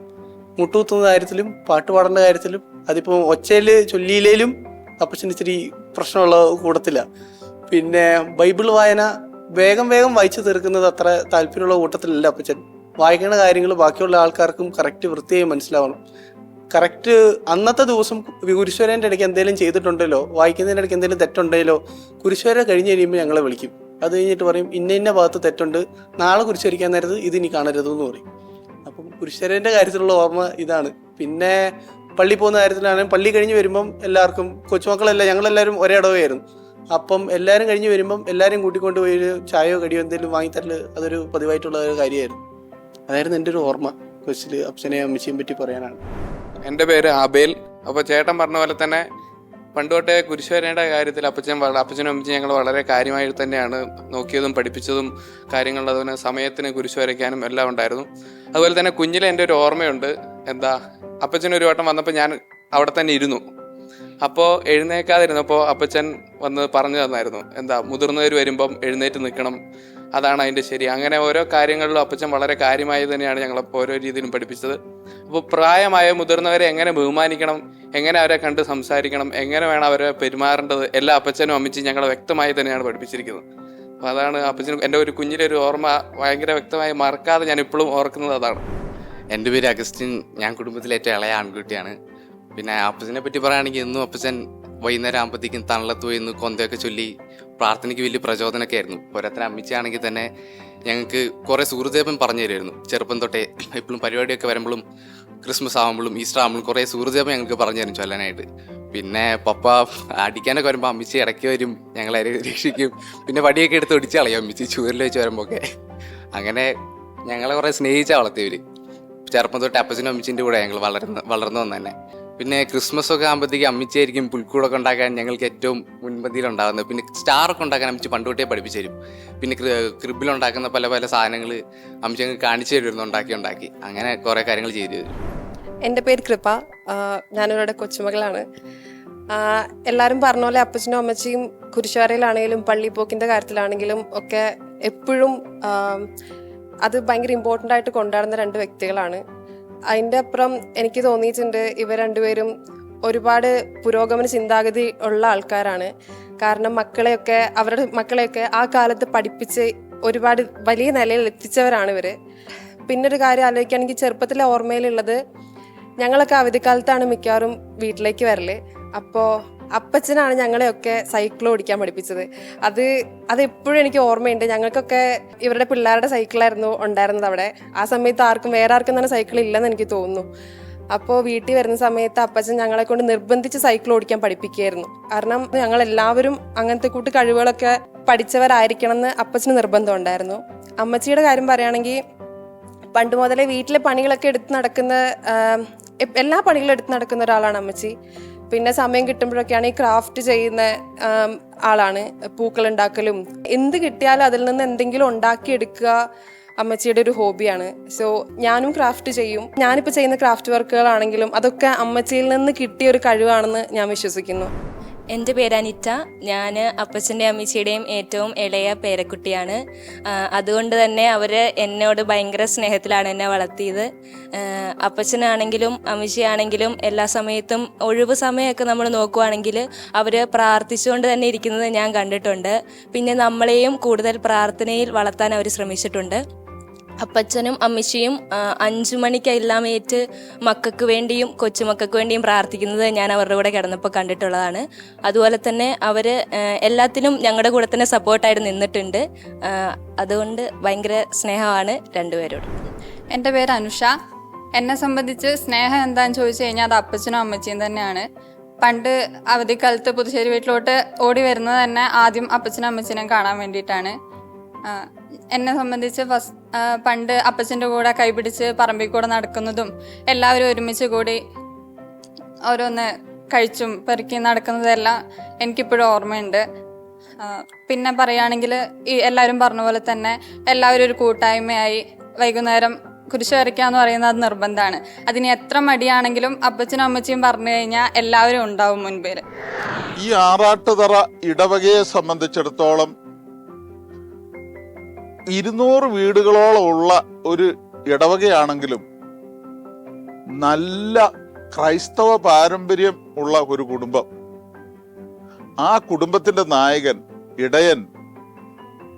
മുട്ടുകുത്തുന്ന കാര്യത്തിലും പാട്ട് കാര്യത്തിലും അതിപ്പോൾ ഒച്ചയിൽ ചൊല്ലിയിലേലും അപ്പച്ചൻ ഇച്ചിരി പ്രശ്നമുള്ള കൂടത്തില്ല പിന്നെ ബൈബിൾ വായന വേഗം വേഗം വായിച്ചു തീർക്കുന്നത് അത്ര താല്പര്യമുള്ള കൂട്ടത്തിലല്ല അപ്പച്ചൻ. വായിക്കുന്ന കാര്യങ്ങൾ ബാക്കിയുള്ള ആൾക്കാർക്കും കറക്റ്റ് വൃത്തിയായി മനസ്സിലാവണം. കറക്റ്റ് അന്നത്തെ ദിവസം കുരിശ്വരേന്റെ ഇടയ്ക്ക് എന്തെങ്കിലും ചെയ്തിട്ടുണ്ടല്ലോ വായിക്കുന്നതിന്റെ ഇടയ്ക്ക് എന്തെങ്കിലും തെറ്റുണ്ടെങ്കിലോ കുരിശ്വര കഴിഞ്ഞ് കഴിയുമ്പോൾ ഞങ്ങളെ വിളിക്കും. അത് കഴിഞ്ഞിട്ട് പറയും ഇന്ന ഇന്ന ഭാഗത്ത് തെറ്റുണ്ട് നാളെ കുരിശ്വരിക്കാൻ നേരത്ത് ഇത് ഇനി കാണരുത് എന്ന് പറയും. അപ്പം കുരിശ്വരേന്റെ കാര്യത്തിലുള്ള ഓർമ്മ ഇതാണ്. പിന്നെ പള്ളി പോകുന്ന കാര്യത്തിലാണെങ്കിൽ പള്ളി കഴിഞ്ഞ് വരുമ്പം എല്ലാവർക്കും കൊച്ചുമക്കളെല്ലാം ഞങ്ങളെല്ലാവരും ഒരേ ഇടവയായിരുന്നു അപ്പം എല്ലാവരും കഴിഞ്ഞ് വരുമ്പം എല്ലാവരും കൂട്ടിക്കൊണ്ട് പോയി ഒരു ചായയോ കടിയോ എന്തെങ്കിലും വാങ്ങിത്തരൽ അതൊരു പതിവായിട്ടുള്ള ഒരു കാര്യമായിരുന്നു. അതായിരുന്നു എന്റെ ഒരു ഓർമ്മ. കൊച്ചിൽ അപ്സനെയും അമ്മച്ചിയും പറ്റി പറയാനാണ്. എന്റെ പേര് അബേൽ. അപ്പോൾ ചേട്ടൻ പറഞ്ഞ പോലെ തന്നെ പണ്ട് തൊട്ടേ കുരിശുവരയുടെ കാര്യത്തിൽ അപ്പച്ചൻ അപ്പച്ചനും അമ്മച്ചും ഞങ്ങൾ വളരെ കാര്യമായി തന്നെയാണ് നോക്കിയതും പഠിപ്പിച്ചതും കാര്യങ്ങൾ അതുപോലെ സമയത്തിന് കുരിശു വരയ്ക്കാനും എല്ലാം ഉണ്ടായിരുന്നു. അതുപോലെ തന്നെ കുഞ്ഞിലെ എന്റെ ഒരു ഓർമ്മയുണ്ട്. എന്താ അപ്പച്ചൻ ഒരു വട്ടം വന്നപ്പോൾ ഞാൻ അവിടെ തന്നെ ഇരുന്നു. അപ്പോൾ എഴുന്നേക്കാതിരുന്നപ്പോൾ അപ്പച്ചൻ വന്ന് പറഞ്ഞു തന്നായിരുന്നു. എന്താ മുതിർന്നവർ വരുമ്പം എഴുന്നേറ്റ് നിൽക്കണം. അതാണ് അതിന്റെ ശരി. അങ്ങനെ ഓരോ കാര്യങ്ങളിലും അപ്പച്ചൻ വളരെ കാര്യമായി തന്നെയാണ് ഞങ്ങളെ ഓരോ രീതിയിലും പഠിപ്പിച്ചത്. അപ്പോൾ പ്രായമായ മുതിർന്നവരെ എങ്ങനെ ബഹുമാനിക്കണം? എങ്ങനെ അവരെ കണ്ട് സംസാരിക്കണം? എങ്ങനെ വേണം അവരെ പെരുമാറേണ്ടത്? എല്ലാ അപ്പച്ചനും അമ്മച്ചും ഞങ്ങളെ വ്യക്തമായി തന്നെയാണ് പഠിപ്പിച്ചിരിക്കുന്നത്. അപ്പോൾ അതാണ് അപ്പച്ചൻ എന്റെ ഒരു കുഞ്ഞിലെ ഒരു ഓർമ്മ ഭയങ്കര വ്യക്തമായി മറക്കാതെ ഞാൻ ഇപ്പോഴും ഓർക്കുന്നത് അതാണ്. എന്റെ പേര് അഗസ്റ്റിൻ. ഞാൻ കുടുംബത്തിലെ ഏറ്റവും ഇളയ ആൺകുട്ടിയാണ്. പിന്നെ അപ്പച്ചനെ പറ്റി പറയുകയാണെങ്കിൽ ഇന്നും അപ്പച്ചൻ വൈകുന്നേരം ആകുമ്പോഴത്തേക്കും തണലത്ത് പോയി കൊന്തയൊക്കെ ചൊല്ലി പ്രാർത്ഥനയ്ക്ക് വലിയ പ്രചോദനമൊക്കെ ആയിരുന്നു. പോരാത്തിന് അമ്മിച്ചാണെങ്കിൽ തന്നെ ഞങ്ങൾക്ക് കുറേ സുഹൃദേവൻ പറഞ്ഞു തരുമായിരുന്നു ചെറുപ്പം തൊട്ടേ എപ്പോഴും പരിപാടിയൊക്കെ വരുമ്പോഴും ക്രിസ്മസ് ആകുമ്പോഴും ഈസ്റ്റർ ആകുമ്പോഴും കുറേ സുഹൃദേവൻ ഞങ്ങൾക്ക് പറഞ്ഞു തരും ചൊല്ലാനായിട്ട്. പിന്നെ പപ്പ അടിക്കാനൊക്കെ വരുമ്പോൾ അമ്മിച്ചി ഇടയ്ക്ക് വരും ഞങ്ങളെ രക്ഷിക്കും. പിന്നെ വടിയൊക്കെ എടുത്ത് ഒടിച്ച് കളയും അമ്മിച്ചി ചൂരിൽ വെച്ച് വരുമ്പോൾ ഒക്കെ അങ്ങനെ ഞങ്ങളെ കുറേ സ്നേഹിച്ചാണ് വളർത്തിയവർ ചെറുപ്പം തൊട്ട് അപ്പച്ചനും അമ്മച്ചിന്റെ കൂടെ ഞങ്ങൾ വളർന്ന് വളർന്നു വന്നു തന്നെ പിന്നെ ക്രിസ്മസ് ഒക്കെ ആകുമ്പോഴത്തേക്ക് അമ്മിച്ചായിരിക്കും പുൽക്കൂടൊക്കെ ഉണ്ടാക്കാൻ ഞങ്ങൾക്ക് ഏറ്റവും മുൻപന്തിയിൽ ഉണ്ടാകുന്നത് പിന്നെ സ്റ്റാറൊക്കെ ഉണ്ടാക്കാൻ അമ്മച്ചി പണ്ട് തൊട്ടേ പഠിപ്പിച്ചു തരും. പിന്നെ ക്രിബിൽ ഉണ്ടാക്കുന്ന പല പല സാധനങ്ങൾ അമ്മച്ചി ഞങ്ങൾ കാണിച്ചു തരുമായിരുന്നു ഉണ്ടാക്കി ഉണ്ടാക്കി. അങ്ങനെ കുറേ കാര്യങ്ങൾ ചെയ്തു തരും. എന്റെ പേര് കൃപ. ആ, ഞാനിവരുടെ കൊച്ചുമകളാണ്. എല്ലാവരും പറഞ്ഞ പോലെ അപ്പച്ചനും അമ്മച്ചിയും കുരിശുവരയിലാണെങ്കിലും പള്ളിപ്പോക്കിന്റെ കാര്യത്തിലാണെങ്കിലും ഒക്കെ എപ്പോഴും അത് ഭയങ്കര ഇമ്പോർട്ടന്റ് ആയിട്ട് കൊണ്ടാടുന്ന രണ്ട് വ്യക്തികളാണ്. അതിന്റെ അപ്പുറം എനിക്ക് തോന്നിയിട്ടുണ്ട് ഇവർ രണ്ടുപേരും ഒരുപാട് പുരോഗമന ചിന്താഗതി ഉള്ള ആൾക്കാരാണ്. കാരണം മക്കളെയൊക്കെ അവരുടെ മക്കളെയൊക്കെ ആ കാലത്ത് പഠിപ്പിച്ച് ഒരുപാട് വലിയ നിലയിൽ എത്തിച്ചവരാണ് ഇവർ ഒരു കാര്യം ആലോചിക്കുകയാണെങ്കിൽ ചെറുപ്പത്തിലെ ഓർമ്മയിലുള്ളത് ഞങ്ങളൊക്കെ അവധിക്കാലത്താണ് മിക്കവാറും വീട്ടിലേക്ക് വരൽ. അപ്പോൾ അപ്പച്ചനാണ് ഞങ്ങളെയൊക്കെ സൈക്കിൾ ഓടിക്കാൻ പഠിപ്പിച്ചത്. അത് അത് എപ്പോഴും എനിക്ക് ഓർമ്മയുണ്ട്. ഞങ്ങൾക്കൊക്കെ ഇവരുടെ പിള്ളേരുടെ സൈക്കിളായിരുന്നു ഉണ്ടായിരുന്നത് അവിടെ. ആ സമയത്ത് ആർക്കും വേറെ ആർക്കും തന്നെ സൈക്കിൾ ഇല്ലെന്ന് എനിക്ക് തോന്നുന്നു. അപ്പോൾ വീട്ടിൽ വരുന്ന സമയത്ത് അപ്പച്ചൻ ഞങ്ങളെ കൊണ്ട് നിർബന്ധിച്ച് സൈക്കിൾ ഓടിക്കാൻ പഠിപ്പിക്കുകയായിരുന്നു. കാരണം ഞങ്ങൾ എല്ലാവരും അങ്ങനത്തെ കൂട്ട് കഴിവുകളൊക്കെ പഠിച്ചവരായിരിക്കണം എന്ന് അപ്പച്ചന് നിർബന്ധം ഉണ്ടായിരുന്നു. അമ്മച്ചിയുടെ കാര്യം പറയുകയാണെങ്കിൽ പണ്ട് മുതലേ വീട്ടിലെ പണികളൊക്കെ എടുത്ത് നടക്കുന്ന എല്ലാ പണികളും എടുത്ത് നടക്കുന്ന ഒരാളാണ് അമ്മച്ചി. പിന്നെ സമയം കിട്ടുമ്പോഴൊക്കെയാണ് ഈ ക്രാഫ്റ്റ് ചെയ്യുന്ന ആളാണ്. പൂക്കൾ ഉണ്ടാക്കലും എന്ത് കിട്ടിയാലും അതിൽ നിന്ന് എന്തെങ്കിലും ഉണ്ടാക്കിയെടുക്കുക അമ്മച്ചിയുടെ ഒരു ഹോബിയാണ്. സോ ഞാനും ക്രാഫ്റ്റ് ചെയ്യും. ഞാനിപ്പോൾ ചെയ്യുന്ന ക്രാഫ്റ്റ് വർക്കുകളാണെങ്കിലും അതൊക്കെ അമ്മച്ചിയിൽ നിന്ന് കിട്ടിയ ഒരു കഴിവാണെന്ന് ഞാൻ വിശ്വസിക്കുന്നു. എന്റെ പേര് അനിറ്റ ഞാൻ അപ്പച്ചന്റെ അമ്മച്ചിയുടെയും ഏറ്റവും ഇളയ പേരക്കുട്ടിയാണ്. അതുകൊണ്ട് തന്നെ അവർ എന്നോട് ഭയങ്കര സ്നേഹത്തിലാണ് എന്നെ വളർത്തിയത്. അപ്പച്ചനാണെങ്കിലും അമ്മച്ചിയാണെങ്കിലും എല്ലാ സമയത്തും ഒഴിവ് സമയമൊക്കെ നമ്മൾ നോക്കുവാണെങ്കിൽ അവർ പ്രാർത്ഥിച്ചുകൊണ്ട് തന്നെ ഇരിക്കുന്നത് ഞാൻ കണ്ടിട്ടുണ്ട്. പിന്നെ നമ്മളെയും കൂടുതൽ പ്രാർത്ഥനയിൽ വളർത്താൻ അവർ ശ്രമിച്ചിട്ടുണ്ട്. അപ്പച്ചനും അമ്മച്ചിയും അഞ്ചു മണിക്കെല്ലാം ഏറ്റ് മക്കൾക്ക് വേണ്ടിയും കൊച്ചുമക്കൾക്ക് വേണ്ടിയും പ്രാർത്ഥിക്കുന്നത് ഞാൻ അവരുടെ കൂടെ കിടന്നപ്പോൾ കണ്ടിട്ടുള്ളതാണ്. അതുപോലെ തന്നെ അവർ എല്ലാത്തിനും ഞങ്ങളുടെ കൂടെ തന്നെ സപ്പോർട്ടായിട്ട് നിന്നിട്ടുണ്ട്. അതുകൊണ്ട് ഭയങ്കര സ്നേഹമാണ് രണ്ടുപേരോട്. എന്റെ പേര് അനുഷ. എന്നെ സംബന്ധിച്ച് സ്നേഹം എന്താണെന്ന് ചോദിച്ചു കഴിഞ്ഞാൽ അത് അപ്പച്ചനും അമ്മച്ചിയും തന്നെയാണ്. പണ്ട് അവധിക്കാലത്ത് പുതുശ്ശേരി വീട്ടിലോട്ട് ഓടി വരുന്നത് തന്നെ ആദ്യം അപ്പച്ചനും അമ്മച്ചിനും കാണാൻ വേണ്ടിയിട്ടാണ്. എന്നെ സംബന്ധിച്ച് പണ്ട് അപ്പച്ചന്റെ കൂടെ കൈപിടിച്ച് പറമ്പിൽ കൂടെ നടക്കുന്നതും എല്ലാവരും ഒരുമിച്ച് കൂടി ഓരോന്ന് കഴിച്ചും പെറുക്കി നടക്കുന്നതെല്ലാം എനിക്കിപ്പോഴും ഓർമ്മയുണ്ട്. പിന്നെ പറയുകയാണെങ്കിൽ ഈ എല്ലാവരും പറഞ്ഞ പോലെ തന്നെ എല്ലാവരും ഒരു കൂട്ടായ്മയായി വൈകുന്നേരം കുരിശ് വരയ്ക്കുക എന്ന് പറയുന്നത് അത് നിർബന്ധമാണ്. അതിന് എത്ര മടിയാണെങ്കിലും അപ്പച്ചനും അമ്മച്ചിയും പറഞ്ഞു കഴിഞ്ഞാൽ എല്ലാവരും ഉണ്ടാവും മുൻപേര്. ഈ ആറാട്ടുതറ ഇടവകയെ സംബന്ധിച്ചിടത്തോളം ഇരുന്നൂറ് വീടുകളോളം ഉള്ള ഒരു ഇടവകയാണെങ്കിലും നല്ല ക്രൈസ്തവ പാരമ്പര്യം ഉള്ള ഒരു കുടുംബം. ആ കുടുംബത്തിന്റെ നായകൻ ഇടയൻ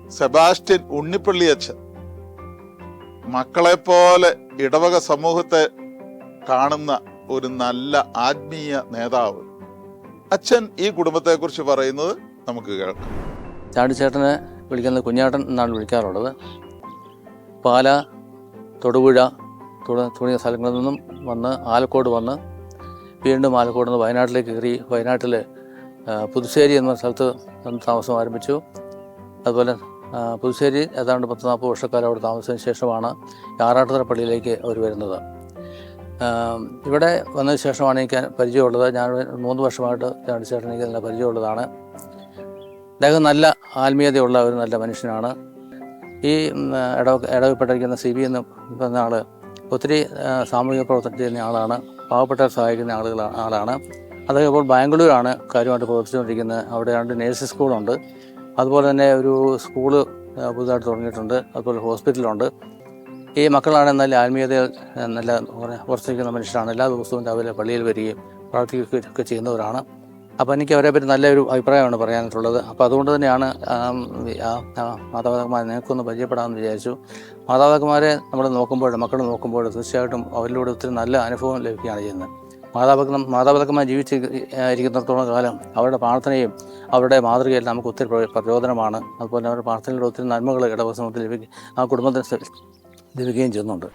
സെബാസ്റ്റ്യൻ ഉണ്ണിപ്പള്ളി അച്ഛൻ മക്കളെ പോലെ ഇടവക സമൂഹത്തെ കാണുന്ന ഒരു നല്ല ആത്മീയ നേതാവ്. അച്ഛൻ ഈ കുടുംബത്തെക്കുറിച്ച് പറയുന്നത് നമുക്ക് കേൾക്കാം. ചാണ്ടിച്ചേട്ടനെ വിളിക്കുന്നത് കുഞ്ഞാട്ടൻ എന്നാണ് വിളിക്കാറുള്ളത്. പാല തൊടുപുഴ തുട- തുടങ്ങിയ സ്ഥലങ്ങളിൽ നിന്നും വന്ന് ആലക്കോട് വന്ന് വീണ്ടും ആലക്കോട് നിന്ന് വയനാട്ടിലേക്ക് കയറി വയനാട്ടിൽ പുതുശ്ശേരി എന്ന സ്ഥലത്ത് താമസം ആരംഭിച്ചു. അതുപോലെ പുതുശ്ശേരി ഏതാണ്ട് പത്ത് നാൽപ്പത് വർഷക്കാലം അവിടെ താമസിച്ചതിന് ശേഷമാണ് ആറാട്ടുതറ പള്ളിയിലേക്ക് അവർ വരുന്നത്. ഇവിടെ വന്നതിന് ശേഷമാണ് എനിക്ക് പരിചയമുള്ളത്. ഞാൻ മൂന്ന് വർഷമായിട്ട് ചേട്ടൻ എനിക്ക് നല്ല പരിചയമുള്ളതാണ്. അദ്ദേഹം നല്ല ആത്മീയതയുള്ള ഒരു നല്ല മനുഷ്യനാണ്. ഈ ഇടവ ഇടവപ്പെട്ടിരിക്കുന്ന സി ബി എന്ന് പറഞ്ഞ ആൾ ഒത്തിരി സാമൂഹിക പ്രവർത്തനം ചെയ്യുന്ന ആളാണ്. പാവപ്പെട്ടവരെ സഹായിക്കുന്ന ആളുകൾ ആളാണ്. അദ്ദേഹം ഇപ്പോൾ ബാംഗ്ലൂരാണ് കാര്യമായിട്ട് പ്രവർത്തിച്ചുകൊണ്ടിരിക്കുന്നത്. അവിടെ രണ്ട് നേഴ്സിംഗ് സ്കൂളുണ്ട്. അതുപോലെ തന്നെ ഒരു സ്കൂൾ പുതുതായിട്ട് തുടങ്ങിയിട്ടുണ്ട്. അതുപോലെ ഹോസ്പിറ്റലുണ്ട്. ഈ മക്കളാണ് നല്ല ആത്മീയതയിൽ നല്ല പ്രവർത്തിക്കുന്ന മനുഷ്യരാണ്. എല്ലാ ദിവസവും രാവിലെ പള്ളിയിൽ വരികയും പ്രാർത്ഥിക്കുകയൊക്കെ ചെയ്യുന്നവരാണ്. അപ്പോൾ എനിക്ക് അവരെ പറ്റി നല്ലൊരു അഭിപ്രായമാണ് പറയാനായിട്ടുള്ളത് അപ്പോൾ അതുകൊണ്ട് തന്നെയാണ് മാതാപിതാക്കന്മാരെ നിങ്ങൾക്കൊന്ന് പരിചയപ്പെടാമെന്ന് വിചാരിച്ചു. മാതാപിതാക്കന്മാരെ നമ്മൾ നോക്കുമ്പോൾ മക്കൾ നോക്കുമ്പോൾ തീർച്ചയായിട്ടും അവരിലൂടെ ഒത്തിരി നല്ല അനുഭവം ലഭിക്കുകയാണ് ചെയ്യുന്നത്. മാതാപിതാക്കൾ മാതാപിതാക്കന്മാർ ജീവിച്ച് ഇരിക്കുന്നിടത്തോളം കാലം അവരുടെ പ്രാർത്ഥനയും അവരുടെ മാതൃകയെല്ലാം നമുക്ക് ഒത്തിരി പ്രചോദനമാണ്. അതുപോലെ അവരുടെ പ്രാർത്ഥനയിലൂടെ ഒത്തിരി നന്മകൾ ഇടവസമത്തിൽ ലഭിക്കും ആ കുടുംബത്തിന് ലഭിക്കുകയും ചെയ്യുന്നുണ്ട്.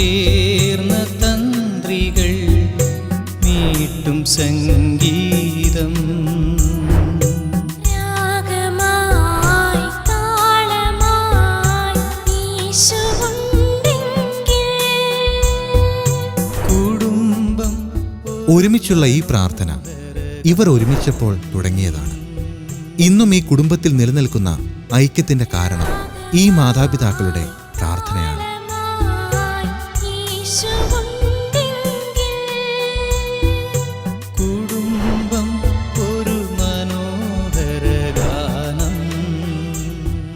ചേർന്ന തന്ത്രികൾ മീട്ടും സംഗീതം. ഒരുമിച്ചുള്ള ഈ പ്രാർത്ഥന ഇവർ ഒരുമിച്ചപ്പോൾ തുടങ്ങിയതാണ്. ഇന്നും ഈ കുടുംബത്തിൽ നിലനിൽക്കുന്ന ഐക്യത്തിന്റെ കാരണം ഈ മാതാപിതാക്കളുടെ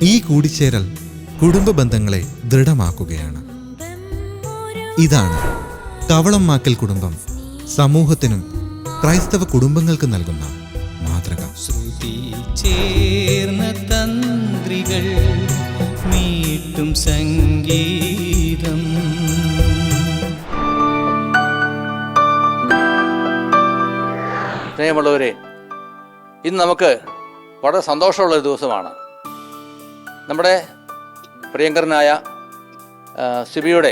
ഈ കൂടിച്ചേരൽ കുടുംബ ബന്ധങ്ങളെ ദൃഢമാക്കുകയാണ്. ഇതാണ് കവളം മാക്കൽ കുടുംബം. സമൂഹത്തിനും ക്രൈസ്തവ കുടുംബങ്ങൾക്ക് നൽകുന്ന മാതൃക. ശ്രുതി ചേർന്ന തന്ത്രികൾ നീട്ടും സംഗീതം. സ്നേഹമുള്ളവരെ ഇന്ന് നമുക്ക് വളരെ സന്തോഷമുള്ള ഒരു ദിവസമാണ്. നമ്മുടെ പ്രിയങ്കരനായ സിബിയുടെ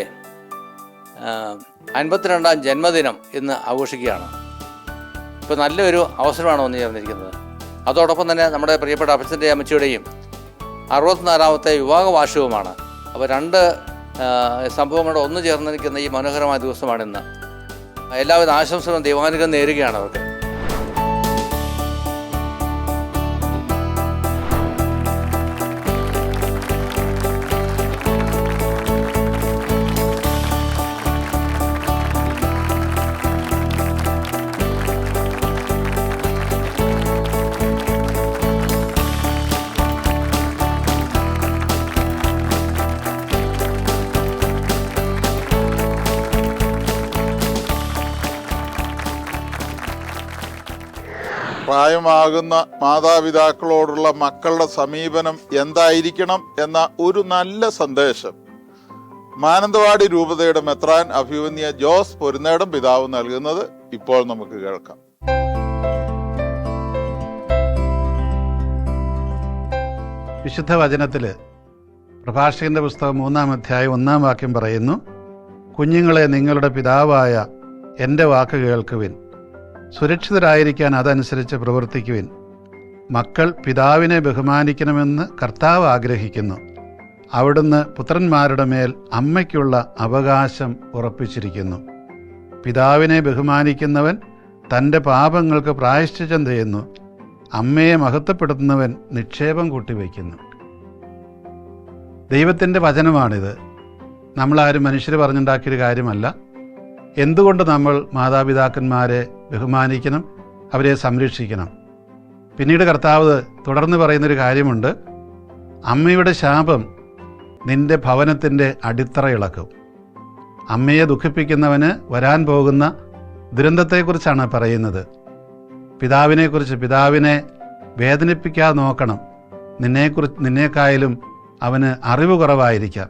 അൻപത്തിരണ്ടാം ജന്മദിനം ഇന്ന് ആഘോഷിക്കുകയാണ്. ഇപ്പോൾ നല്ലൊരു അവസരമാണ് വന്നു ചേർന്നിരിക്കുന്നത് അതോടൊപ്പം തന്നെ നമ്മുടെ പ്രിയപ്പെട്ട അപ്പച്ചന്റെ അമ്മച്ചിയുടെയും അറുപത്തിനാലാമത്തെ വിവാഹ വാർഷികവുമാണ് അപ്പോൾ രണ്ട് സംഭവങ്ങളുടെ ഒന്ന് ചേർന്നിരിക്കുന്ന ഈ മനോഹരമായ ദിവസമാണ് ഇന്ന് എല്ലാവിധ ആശംസകളും ദൈവാനുഗ്രഹം നേരുകയാണ് അവർക്ക്. പ്രായമാകുന്ന മാതാപിതാക്കളോടുള്ള മക്കളുടെ സമീപനം എന്തായിരിക്കണം എന്ന ഒരു നല്ല സന്ദേശം. മാനന്തവാടി രൂപതയുടെ മെത്രാൻ അഭിമന്യ ജോസ് പൊരുന്നേടം പിതാവ് നൽകുന്നത് ഇപ്പോൾ നമുക്ക് കേൾക്കാം. വിശുദ്ധ വചനത്തിൽ പ്രഭാഷകന്റെ പുസ്തകം മൂന്നാം അധ്യായം ഒന്നാം വാക്യം പറയുന്നു കുഞ്ഞുങ്ങളെ നിങ്ങളുടെ പിതാവായ എന്റെ വാക്ക് കേൾക്കുവിൻ. സുരക്ഷിതരായിരിക്കാൻ അതനുസരിച്ച് പ്രവർത്തിക്കുവിൻ. മക്കൾ പിതാവിനെ ബഹുമാനിക്കണമെന്ന് കർത്താവ് ആഗ്രഹിക്കുന്നു. അവിടുന്ന് പുത്രന്മാരുടെ മേൽ അമ്മയ്ക്കുള്ള അവകാശം ഉറപ്പിച്ചിരിക്കുന്നു. പിതാവിനെ ബഹുമാനിക്കുന്നവൻ തന്റെ പാപങ്ങൾക്ക് പ്രായശ്ചിത്തം ചെയ്യുന്നു. അമ്മയെ മഹത്വപ്പെടുത്തുന്നവൻ നിക്ഷേപം കൂട്ടിവയ്ക്കുന്നു. ദൈവത്തിന്റെ വചനമാണിത്. നമ്മളാരും മനുഷ്യർ പറഞ്ഞുണ്ടാക്കിയൊരു കാര്യമല്ല. എന്തുകൊണ്ട് നമ്മൾ മാതാപിതാക്കന്മാരെ ബഹുമാനിക്കണം അവരെ സംരക്ഷിക്കണം? പിന്നീട് കർത്താവ് തുടർന്ന് പറയുന്നൊരു കാര്യമുണ്ട്. അമ്മയുടെ ശാപം നിന്റെ ഭവനത്തിന്റെ അടിത്തറ ഇളക്കും അമ്മയെ ദുഃഖിപ്പിക്കുന്നവന് വരാൻ പോകുന്ന ദുരന്തത്തെക്കുറിച്ചാണ് പറയുന്നത്. പിതാവിനെക്കുറിച്ച് പിതാവിനെ വേദനിപ്പിക്കാതെ നോക്കണം. നിന്നെക്കുറിച്ച് നിന്നേക്കായാലും അവന് അറിവ് കുറവായിരിക്കാം.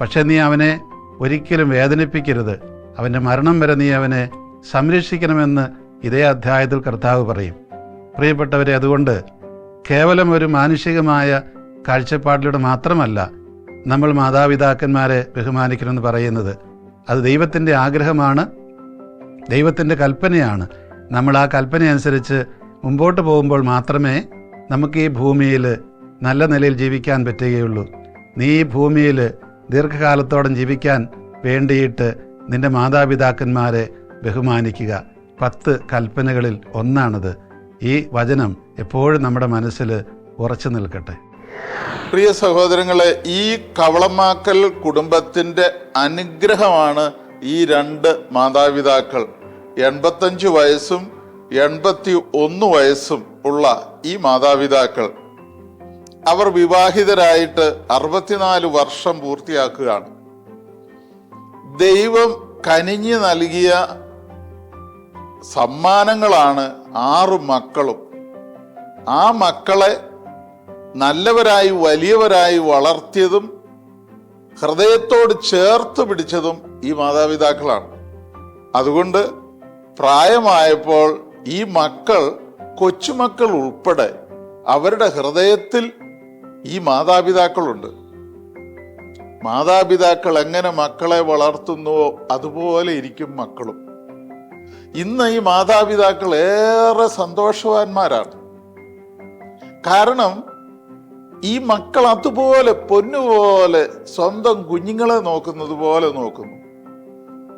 പക്ഷെ നീ അവനെ ഒരിക്കലും വേദനിപ്പിക്കരുത്. അവന്റെ മരണം വരെ നീ അവനെ സംരക്ഷിക്കണമെന്ന് ഇതേ അധ്യായത്തിൽ കർത്താവ് പറയും. പ്രിയപ്പെട്ടവരെ അതുകൊണ്ട് കേവലം ഒരു മാനുഷികമായ കാഴ്ചപ്പാടിലൂടെ മാത്രമല്ല നമ്മൾ മാതാപിതാക്കന്മാരെ ബഹുമാനിക്കണമെന്ന് പറയുന്നത്. അത് ദൈവത്തിന്റെ ആഗ്രഹമാണ് ദൈവത്തിന്റെ കൽപ്പനയാണ്. നമ്മൾ ആ കൽപ്പന അനുസരിച്ച് മുമ്പോട്ട് പോകുമ്പോൾ മാത്രമേ നമുക്ക് ഈ ഭൂമിയിൽ നല്ല നിലയിൽ ജീവിക്കാൻ പറ്റുകയുള്ളൂ. നീ ഈ ഭൂമിയിൽ ദീർഘകാലത്തോളം ജീവിക്കാൻ വേണ്ടിയിട്ട് നിന്റെ മാതാപിതാക്കന്മാരെ ബഹുമാനിക്കുക. പത്ത് കൽപ്പനകളിൽ ഒന്നാണത്. ഈ വചനം എപ്പോഴും നമ്മുടെ മനസ്സിൽ ഉറച്ചു നിൽക്കട്ടെ. പ്രിയ സഹോദരങ്ങളെ ഈ കവളമാക്കൽ കുടുംബത്തിന്റെ അനുഗ്രഹമാണ് ഈ രണ്ട് മാതാപിതാക്കൾ. എൺപത്തഞ്ച് വയസ്സും എൺപത്തി ഒന്ന് വയസ്സും ഉള്ള ഈ മാതാപിതാക്കൾ. അവർ വിവാഹിതരായിട്ട് അറുപത്തിനാല് വർഷം പൂർത്തിയാക്കുകയാണ്. ദൈവം കനിഞ്ഞു നൽകിയ സമ്മാനങ്ങളാണ് ആറു മക്കളും. ആ മക്കളെ നല്ലവരായി വലിയവരായി വളർത്തിയതും ഹൃദയത്തോട് ചേർത്ത് പിടിച്ചതും ഈ മാതാപിതാക്കളാണ്. അതുകൊണ്ട് പ്രായമായപ്പോൾ ഈ മക്കൾ കൊച്ചുമക്കൾ ഉൾപ്പെടെ അവരുടെ ഹൃദയത്തിൽ ഈ മാതാപിതാക്കളുണ്ട്. മാതാപിതാക്കൾ എങ്ങനെ മക്കളെ വളർത്തുന്നുവോ അതുപോലെ ഇരിക്കും മക്കളും. ഇന്ന് ഈ മാതാപിതാക്കൾ ഏറെ സന്തോഷവാന്മാരാണ്. കാരണം ഈ മക്കൾ അതുപോലെ പൊന്നുപോലെ സ്വന്തം കുഞ്ഞുങ്ങളെ നോക്കുന്നത് പോലെ നോക്കുന്നു.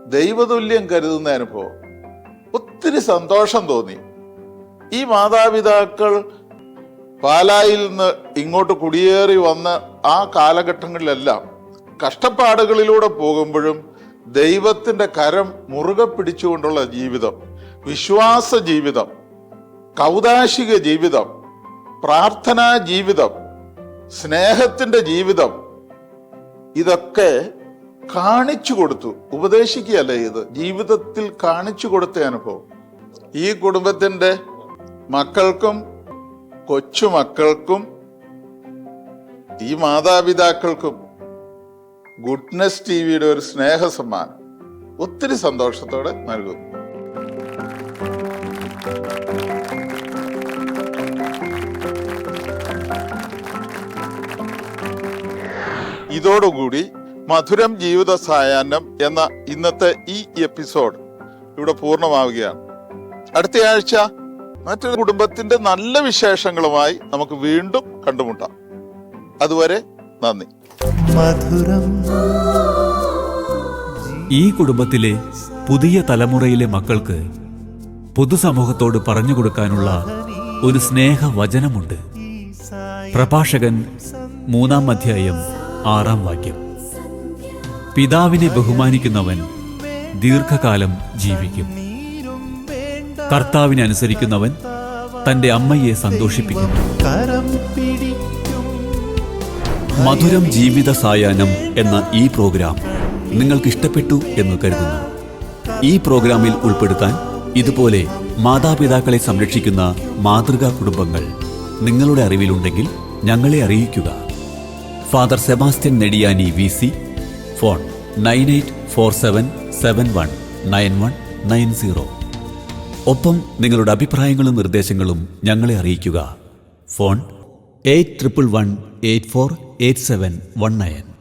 ദൈവതുല്യം കരുതുന്ന അനുഭവം ഒത്തിരി സന്തോഷം തോന്നി. ഈ മാതാപിതാക്കൾ പാലായിൽ നിന്ന് ഇങ്ങോട്ട് കുടിയേറി വന്ന ആ കാലഘട്ടങ്ങളിലെല്ലാം കഷ്ടപ്പാടുകളിലൂടെ പോകുമ്പോഴും ദൈവത്തിന്റെ കരം മുറുകെ പിടിച്ചുകൊണ്ടുള്ള ജീവിതം വിശ്വാസ ജീവിതം കൗതാശിക ജീവിതം പ്രാർത്ഥനാ ജീവിതം സ്നേഹത്തിന്റെ ജീവിതം ഇതൊക്കെ കാണിച്ചു കൊടുത്തു. ഉപദേശിക്കുകയല്ല ഇത്? ജീവിതത്തിൽ കാണിച്ചു കൊടുത്ത അനുഭവം. ഈ കുടുംബത്തിന്റെ മക്കൾക്കും കൊച്ചുമക്കൾക്കും ഈ മാതാപിതാക്കൾക്കും ഗുഡ്നസ് ടി വിയുടെ ഒരു സ്നേഹ സമ്മാനം ഒത്തിരി സന്തോഷത്തോടെ നൽകുന്നു. ഇതോടുകൂടി മധുരം ജീവിത സായാഹ്നം എന്ന ഇന്നത്തെ ഈ എപ്പിസോഡ് ഇവിടെ പൂർണമാവുകയാണ്. അടുത്ത ആഴ്ച മറ്റൊരു കുടുംബത്തിന്റെ നല്ല വിശേഷങ്ങളുമായി നമുക്ക് വീണ്ടും കണ്ടുമുട്ടാം. അതുവരെ നന്ദി. മധുരം. ഈ കുടുംബത്തിലെ പുതിയ തലമുറയിലെ മക്കൾക്ക് പൊതുസമൂഹത്തോട് പറഞ്ഞു കൊടുക്കാനുള്ള ഒരു സ്നേഹവചനമുണ്ട്. പ്രഭാഷകൻ മൂന്നാം അധ്യായം ആറാം വാക്യം. പിതാവിനെ ബഹുമാനിക്കുന്നവൻ ദീർഘകാലം ജീവിക്കും. കർത്താവിനെ അനുസരിക്കുന്നവൻ തന്റെ അമ്മയെ സന്തോഷിപ്പിക്കുന്നു മധുരം ജീവിത സായാഹ്നം എന്ന ഈ പ്രോഗ്രാം നിങ്ങൾക്ക് ഇഷ്ടപ്പെട്ടു എന്ന് കരുതുന്നു. ഈ പ്രോഗ്രാമിൽ ഉൾപ്പെടുത്താൻ ഇതുപോലെ മാതാപിതാക്കളെ സംരക്ഷിക്കുന്ന മാതൃകാ കുടുംബങ്ങൾ നിങ്ങളുടെ അറിവിലുണ്ടെങ്കിൽ ഞങ്ങളെ അറിയിക്കുക. Father Sebastian Nediyani V C phone nine eight four seven seven one nine one nine zero. ഒപ്പം നിങ്ങളുടെ അഭിപ്രായങ്ങളും നിർദ്ദേശങ്ങളും ഞങ്ങളെ അറിയിക്കുക. Phone eight triple one eight four eight seven one nine.